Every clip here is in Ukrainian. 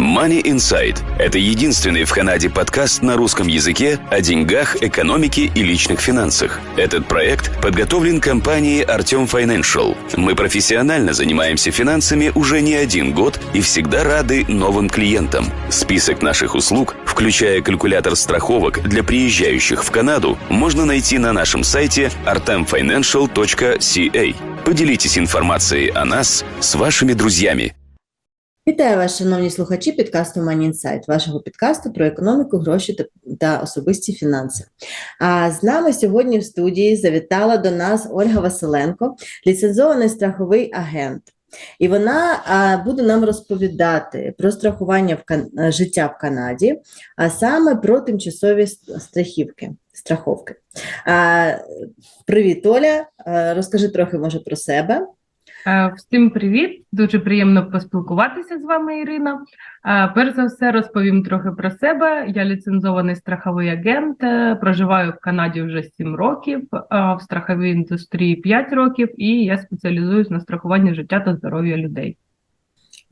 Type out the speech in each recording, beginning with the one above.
Money Insight – это единственный в Канаде подкаст на русском языке о деньгах, экономике и личных финансах. Этот проект подготовлен компанией Артем Financial. Мы профессионально занимаемся финансами уже не один год и всегда рады новым клиентам. Список наших услуг, включая калькулятор страховок для приезжающих в Канаду, можно найти на нашем сайте artemfinancial.ca. Поделитесь информацией о нас с вашими друзьями. Вітаю вас, шановні слухачі підкасту Money Insight, вашого підкасту про економіку, гроші та, та особисті фінанси. А з нами сьогодні в студії завітала до нас Ольга Василенко, ліцензований страховий агент. І вона а, буде нам розповідати про страхування в Кан... життя в Канаді, а саме про тимчасові страхівки. Страховки. А, привіт, Оля. А, розкажи трохи може про себе. Е, Всім привіт! Дуже приємно поспілкуватися з вами, Ірина. Е, Перш за все, розповім трохи про себе. Я ліцензований страховий агент, е, проживаю в Канаді вже 7 років, в страховій індустрії 5 років, і я спеціалізуюсь на страхуванні життя та здоров'я людей.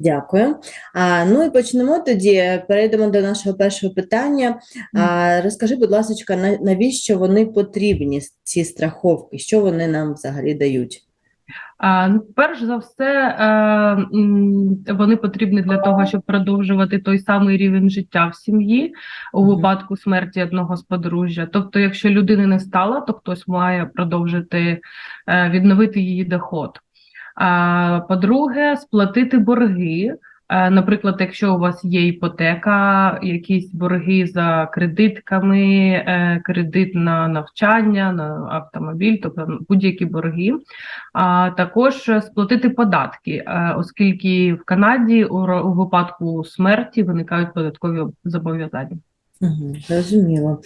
Дякую. А, ну і почнемо тоді. Перейдемо до нашого першого питання. А, розкажи, будь ласка, на- навіщо вони потрібні, ці страховки? Що вони нам взагалі дають? Ну, перш за все, е, вони потрібні для того, щоб продовжувати той самий рівень життя в сім'ї у випадку смерті одного з подружжя. Тобто, якщо людини не стало, то хтось має продовжити е, відновити її доход. А, по-друге, сплатити борги. Е, Наприклад, якщо у вас є іпотека, якісь борги за кредитками, е, кредит на навчання, на автомобіль, тобто будь-які борги, а також сплатити податки, е, оскільки в Канаді у випадку смерті виникають податкові зобов'язання. Зрозуміло.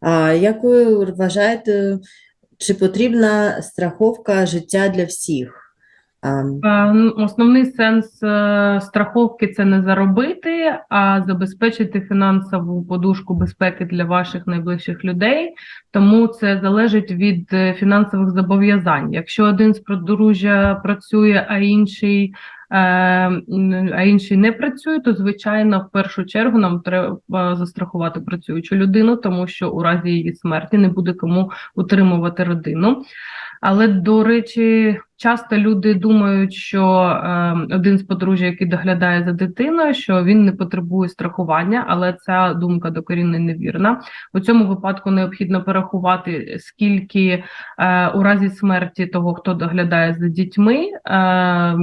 А, як ви вважаєте, чи потрібна страховка життя для всіх? А, Е, ну, Основний сенс е, страховки це не заробити, а забезпечити фінансову подушку безпеки для ваших найближчих людей. Тому це залежить від е, фінансових зобов'язань. Якщо один з подружжя працює, а інший, а інший не працює, то звичайно в першу чергу нам треба застрахувати працюючу людину, тому що у разі її смерті не буде кому утримувати родину. Але до речі, часто люди думають, що е, один з подружжя, який доглядає за дитиною, що він не потребує страхування, але ця думка докорінно невірна. У цьому випадку необхідно порахувати, скільки е, у разі смерті того, хто доглядає за дітьми, е,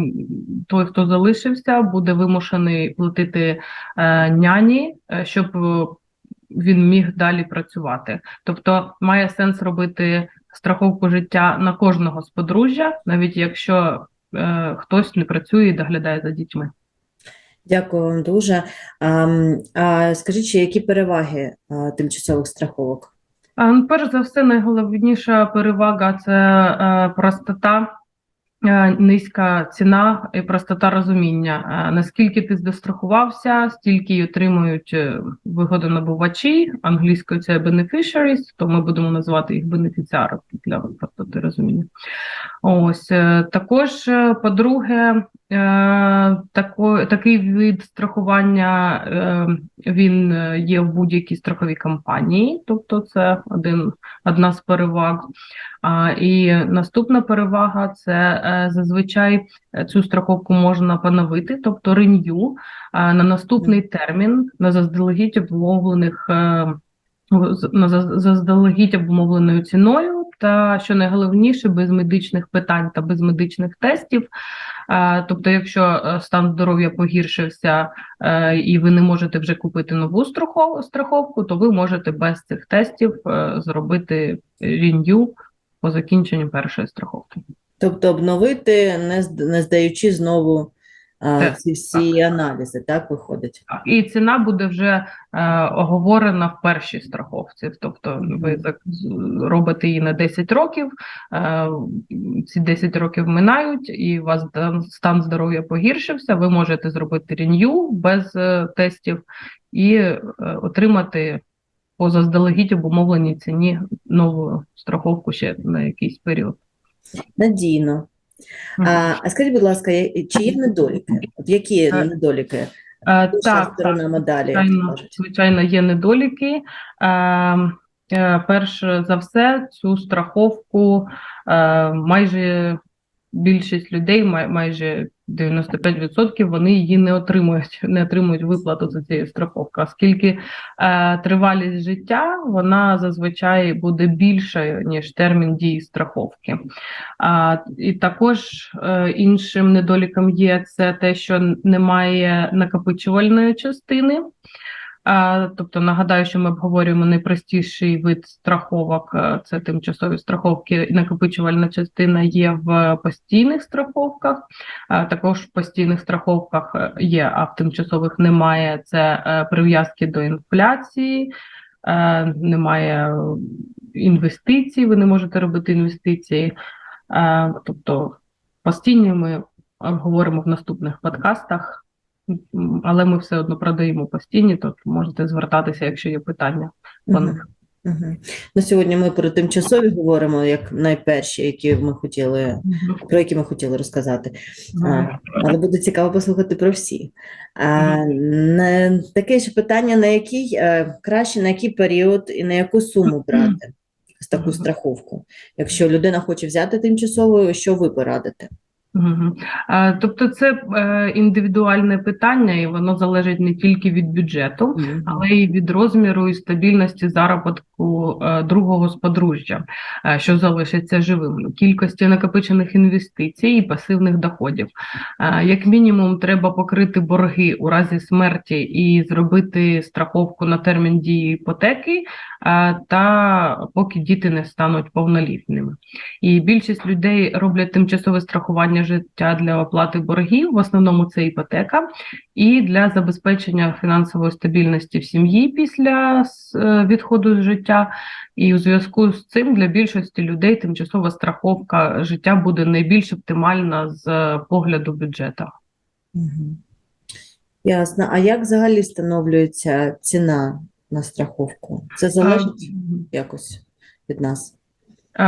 той, хто залишився, буде вимушений платити е, няні, е, щоб е, він міг далі працювати. Тобто має сенс робити страховку життя на кожного з подружжя, навіть якщо е, хтось не працює і доглядає за дітьми. дякую вам дуже. А, а скажіть, чи які переваги а, тимчасових страховок? А, ну, Перш за все, найголовніша перевага це а, простота, е, низька ціна і простота розуміння. Е, Наскільки ти застрахувався, стільки й отримують е, вигодонабувачі, англійською це beneficiaries, то ми будемо називати їх бенефіціарами для простоти розуміння. Ось е, також, е, по-друге, е, тако, такий вид страхування е, він е, є в будь-якій страховій компанії, тобто це один, одна з переваг. І наступна перевага це е, зазвичай е, цю страховку можна поновити, тобто е, на наступний термін на заздалегідь обумовлених е, на заздалегідь обумовленою ціною, та що найголовніше, без медичних питань та без медичних тестів. Тобто, якщо е, стан здоров'я погіршився е, і ви не можете вже купити нову страхов- страховку, то ви можете без цих тестів е, зробити рін'ю по закінченню першої страховки. Тобто обновити, не здаючи знову ці всі аналізи, так виходить? Так, І ціна буде вже е, оговорена в першій страховці. Тобто ви так робите її на 10 років, е, ці 10 років минають, і у вас стан- здоров'я погіршився. Ви можете зробити renew без е, тестів і е, отримати по заздалегідь обумовленій ціні нову страховку ще на якийсь період. Надійно. А, а скажіть, будь ласка, чи є недоліки? От які недоліки Так, сторона медалі, Звичайно, звичайно, є недоліки. Е, перш за все, цю страховку е, майже більшість людей, май, майже 95% вони її не отримують, не отримують виплату за цією страховкою. Оскільки е, тривалість життя вона зазвичай буде більшою, ніж термін дії страховки. А, і також е, іншим недоліком є це те, що немає накопичувальної частини. Тобто нагадаю, що ми обговорюємо найпростіший вид страховок е, це тимчасові страховки. Накопичувальна частина є в постійних страховках. Також в постійних страховках е, є, а в тимчасових немає. Це е, прив'язки до інфляції, немає інвестицій. Ви не можете робити інвестиції. Тобто постійні ми обговоримо в наступних подкастах. Але ми все одно продаємо постійні, тобто можете звертатися, якщо є питання по них. Мгм. Ну, сьогодні ми про тимчасові говоримо, як найперші, які ми хотіли, про які ми хотіли розказати. А, але буде цікаво послухати про всі. А, на, таке ж питання, на який е, краще, на який період і на яку суму брати таку страховку? Якщо людина хоче взяти тимчасову, що ви порадите? Тобто це е, індивідуальне питання, і воно залежить не тільки від бюджету, але й від розміру і стабільності заробітку е, другого з подружжя, е, що залишиться живим, кількості накопичених інвестицій і пасивних доходів. Е, Як мінімум, треба покрити борги у разі смерті і зробити страховку на термін дії іпотеки, та поки діти не стануть повнолітніми. І більшість людей роблять тимчасове страхування життя для оплати боргів, в основному це іпотека, і для забезпечення фінансової стабільності в сім'ї після е, відходу з життя. І у зв'язку з цим для більшості людей тимчасова страховка життя буде найбільш оптимальна з е, погляду бюджету. Ясно. А як взагалі встановлюється ціна на страховку? Це залежить якось від нас? Е,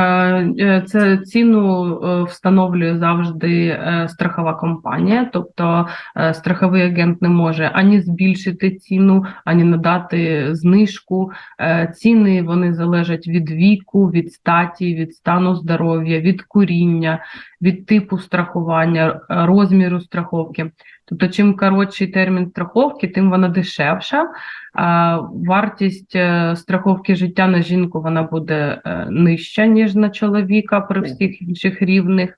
е, Це ціну е, встановлює завжди страхова компанія, тобто страховий агент не може ані збільшити ціну, ані надати знижку. Ціни вони залежать від віку, від статі, від стану здоров'я, від куріння, від типу страхування, розміру страховки. Тобто, чим коротший термін страховки, тим вона дешевша. А вартість е, страховки життя на жінку вона буде е, нижча, ніж на чоловіка при всіх інших рівних.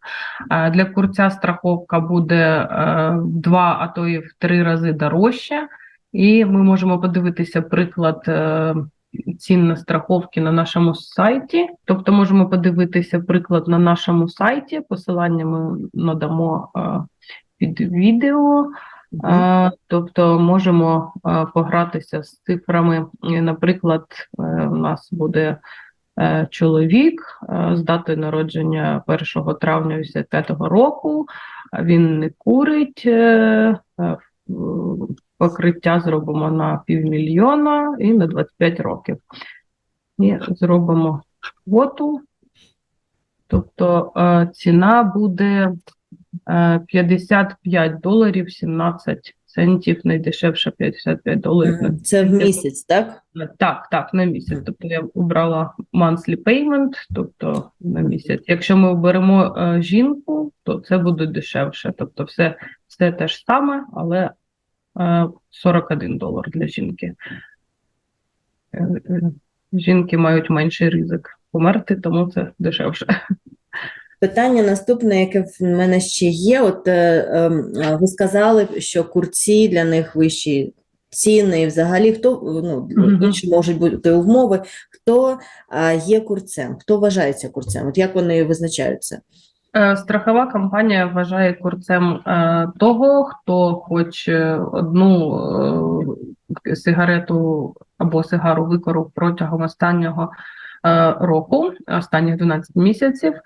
Для курця страховка буде е, в два, а то і в три рази дорожча. І ми можемо подивитися приклад цін на страховки на нашому сайті. Тобто можемо подивитися приклад на нашому сайті. Посилання ми надамо під відео. Е, Тобто можемо е, погратися з цифрами. Наприклад, е, у нас буде е, чоловік е, з датою народження 1 травня 85 року. Він не курить. е, е, Покриття зробимо на півмільйона і на 25 років. І зробимо квоту. Тобто е, ціна буде е, 55 доларів 17 центів, найдешевша 55 доларів. Це в місяць, так? так, так, на місяць. Тобто я обрала monthly payment, тобто на місяць. Якщо ми оберемо е, жінку, то це буде дешевше. Тобто все, все те ж саме, але е, 41 долар для жінки. Е, е, Жінки мають менший ризик померти, тому це дешевше. Питання наступне, яке в мене ще є. От е, ем, е, ви сказали, що курці для них вищі ціни, і взагалі хто ну інші можуть бути умови. Хто е, є курцем? Хто вважається курцем? От як вони визначаються? Е, Страхова компанія вважає курцем е, того, хто хоче одну е, сигарету або сигару викорив протягом останнього е, року, останніх 12 місяців, е,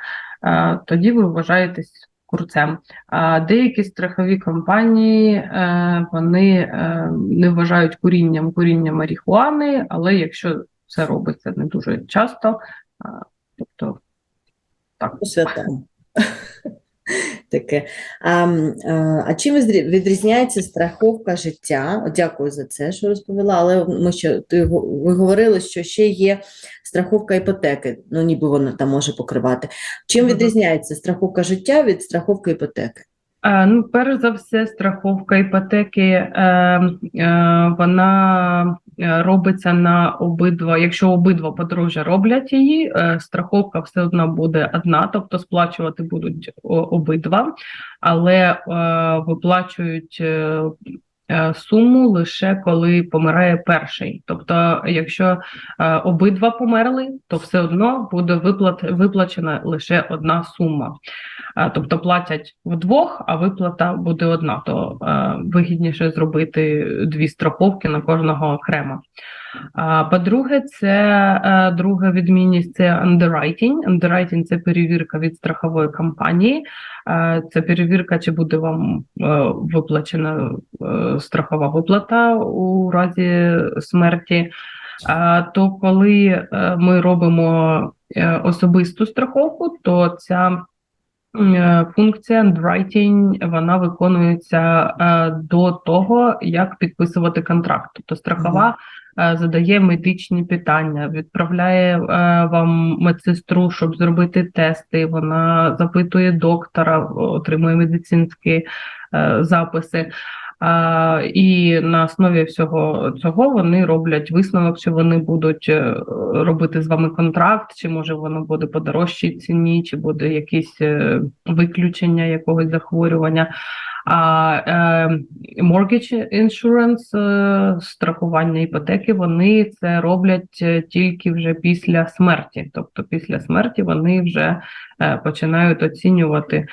тоді ви вважаєтесь курцем. А деякі страхові компанії е, вони е, не вважають курінням куріння марихуани, але якщо це робиться не дуже часто, е, тобто так. По святам. Таке. А, е, а чим відрі- відрізняється страховка життя? Дякую за це, що розповіла. Але ми ще ти ви говорили, що ще є страховка іпотеки. Ну, ніби вона там може покривати. Чим відрізняється страховка життя від страховки іпотеки? Ну, перш за все, страховка іпотеки, е, е, вона робиться на обидва. Якщо обидва подружжя роблять її, е, страховка все одно буде одна, тобто сплачувати будуть обидва, але е, виплачують. Е, Суму лише коли помирає перший. Тобто, якщо е, обидва померли, то все одно буде виплат, виплачена лише одна сума. Е, Тобто платять вдвох, а виплата буде одна, то вигідніше зробити дві страховки на кожного окремо. По-друге, це е, друга відмінність це underwriting. Underwriting – це перевірка від страхової компанії. Е, Це перевірка, чи буде вам е, виплачена страхова виплата у разі смерті. То коли ми робимо особисту страховку, то ця Функція underwriting, вона виконується до того, як підписувати контракт. Тобто страхова задає медичні питання, відправляє е, вам медсестру, щоб зробити тести. Вона запитує доктора, отримує медицинські е, записи. А, і на основі всього цього вони роблять висновок, чи вони будуть е, робити з вами контракт, чи може воно буде по дорожчій ціні, чи буде якесь е, виключення якогось захворювання. А е, mortgage insurance, е, страхування іпотеки, вони це роблять е, тільки вже після смерті. Тобто після смерті вони вже починають оцінювати,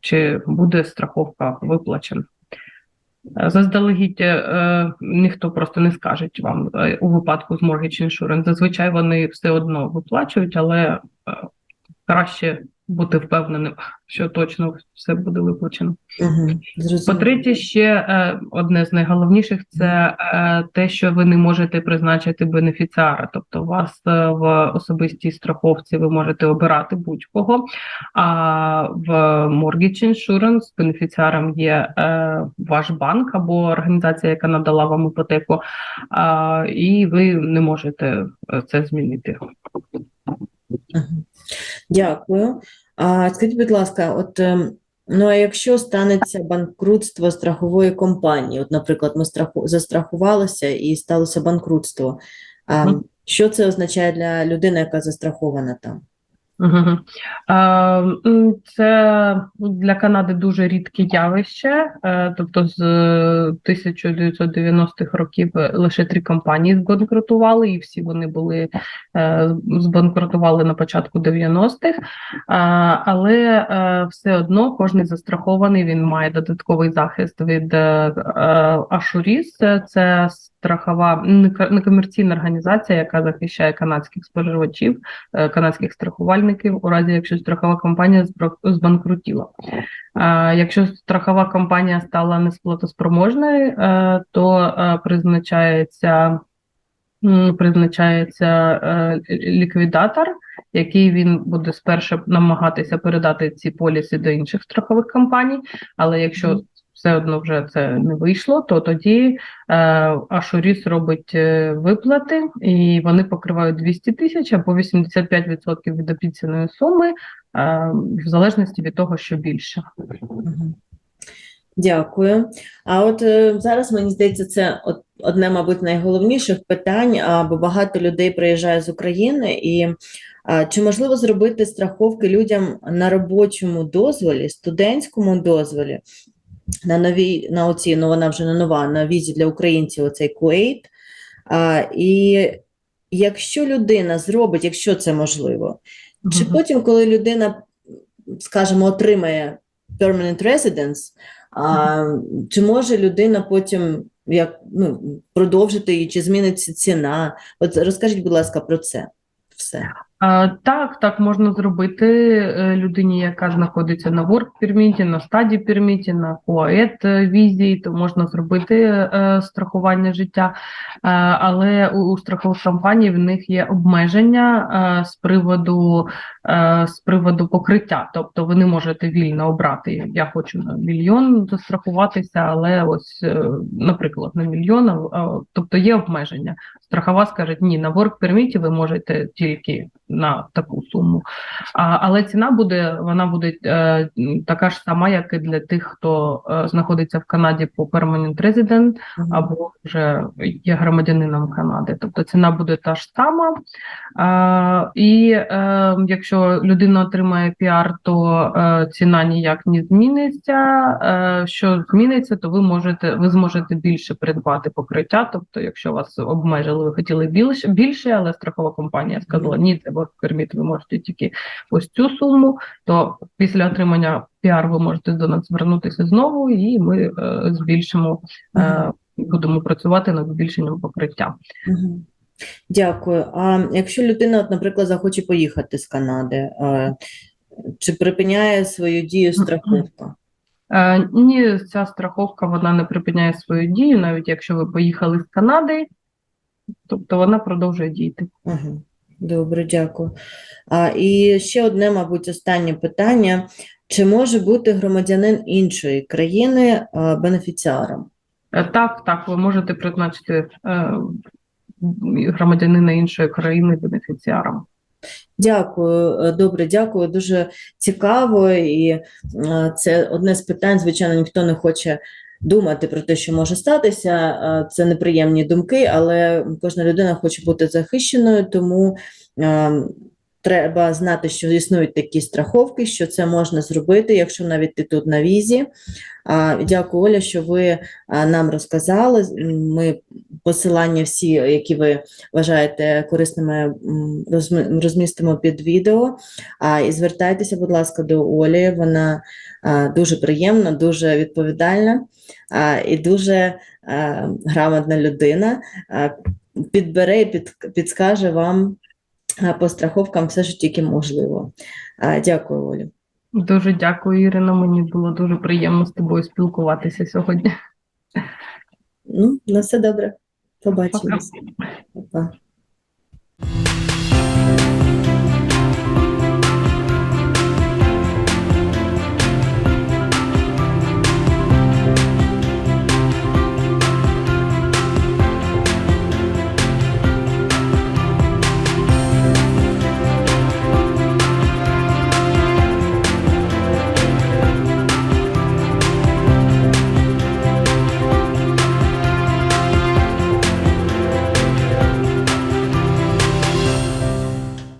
чи буде страховка виплачена. Заздалегідь ніхто просто не скаже вам у випадку з mortgage insurance. Зазвичай вони все одно виплачують, але краще бути впевненим, що точно все буде виплачено. Угу. По-третє, ще е, одне з найголовніших це е, те, що ви не можете призначити бенефіціара. Тобто, у вас е, в особистій страховці ви можете обирати будь-кого. А в Mortgage Insurance бенефіціаром є е, ваш банк або організація, яка надала вам іпотеку, і ви не можете це змінити. Дякую. А скажіть, будь ласка, от ем, ну а якщо станеться банкрутство страхової компанії, от, наприклад, ми страху застрахувалися і сталося банкрутство, а, що це означає для людини, яка застрахована там? Це для Канади дуже рідке явище. Е, Тобто з 1990-х років лише три компанії збанкрутували, і всі вони були е, збанкрутували на початку 90-х. Але е, все одно кожен застрахований він має додатковий захист від е, е, Ашуріс. Це страхова некомерційна організація, яка захищає канадських споживачів е, канадських страхувальників у разі, якщо страхова компанія збанкрутіла. Якщо страхова компанія стала несплатоспроможною, е, то е, призначається призначається е, ліквідатор, який він буде спершу намагатися передати ці поліси до інших страхових компаній, але якщо. Все одно вже це не вийшло, то тоді е, Ашуріс робить е, виплати, і вони покривають 200 тисяч або 85% від обіцяної суми, е, в залежності від того, що більше. Дякую. А от зараз мені здається, це от одне, мабуть, найголовніших питань, а, бо багато людей приїжджає з України, і чи можливо зробити страховки людям на робочому дозволі, студентському дозволі, на новій, на оці, ну вона вже не нова, на візі для українців, оцей Куейт. А, і якщо людина зробить, якщо це можливо, чи потім, коли людина, скажімо, отримає permanent residence, а, чи може людина потім як, ну, продовжити її, чи зміниться ціна? От розкажіть, будь ласка, про це все. Так, так можна зробити е, людині, яка знаходиться на work permit, на стадії перміті, на поет візі, то можна зробити е, страхування життя, Е, але у, страхових компаній в них є обмеження з приводу з приводу покриття. Тобто ви не можете вільно обрати. Я хочу на мільйон застрахуватися, але ось, наприклад, на мільйон, тобто є обмеження. Страхова скаже, ні, на work permit ви можете тільки на таку суму. А, але ціна буде, вона буде е, така ж сама, як і для тих, хто е, знаходиться в Канаді по permanent resident або вже є громадянином Канади. Тобто ціна буде та ж сама. А, і е, якщо людина отримає піар, то е, ціна ніяк не зміниться. Е, що зміниться, то ви можете ви зможете більше придбати покриття. Тобто, якщо вас обмежили, ви хотіли більше, більше, але страхова компанія сказала, ні, це work permit, ви можете тільки ось цю суму, то після отримання піар ви можете до нас звернутися знову, і ми е, збільшимо. Е, будемо працювати над збільшенням покриття. Дякую. А якщо людина, от, наприклад, захоче поїхати з Канади, е, чи припиняє свою дію страховка? Е, ні, ця страховка вона не припиняє свою дію, навіть якщо ви поїхали з Канади, тобто вона продовжує діяти. Ага. Добре, дякую. А, і ще одне, мабуть, останнє питання. Чи може бути громадянин іншої країни е, бенефіціаром? Е, Так, так, ви можете призначити е, громадянина іншої країни бенефіціаром. Дякую, добре, дякую. Дуже цікаво. І це одне з питань. Звичайно, ніхто не хоче думати про те, що може статися. Це неприємні думки, але кожна людина хоче бути захищеною, тому треба знати, що існують такі страховки, що це можна зробити, якщо навіть ти тут на візі. Дякую, Оля, що ви нам розказали. Ми посилання всі, які ви вважаєте корисними, розмістимо під відео. А, і звертайтеся, будь ласка, до Олі. Вона а, дуже приємна, дуже відповідальна а, і дуже а, грамотна людина. А, підбере і під, підскаже вам а, по страховкам все, що тільки можливо. А, дякую, Олю. Дуже дякую, Ірина. Мені було дуже приємно з тобою спілкуватися сьогодні. Ну, на все добре. Побачимось. Пока.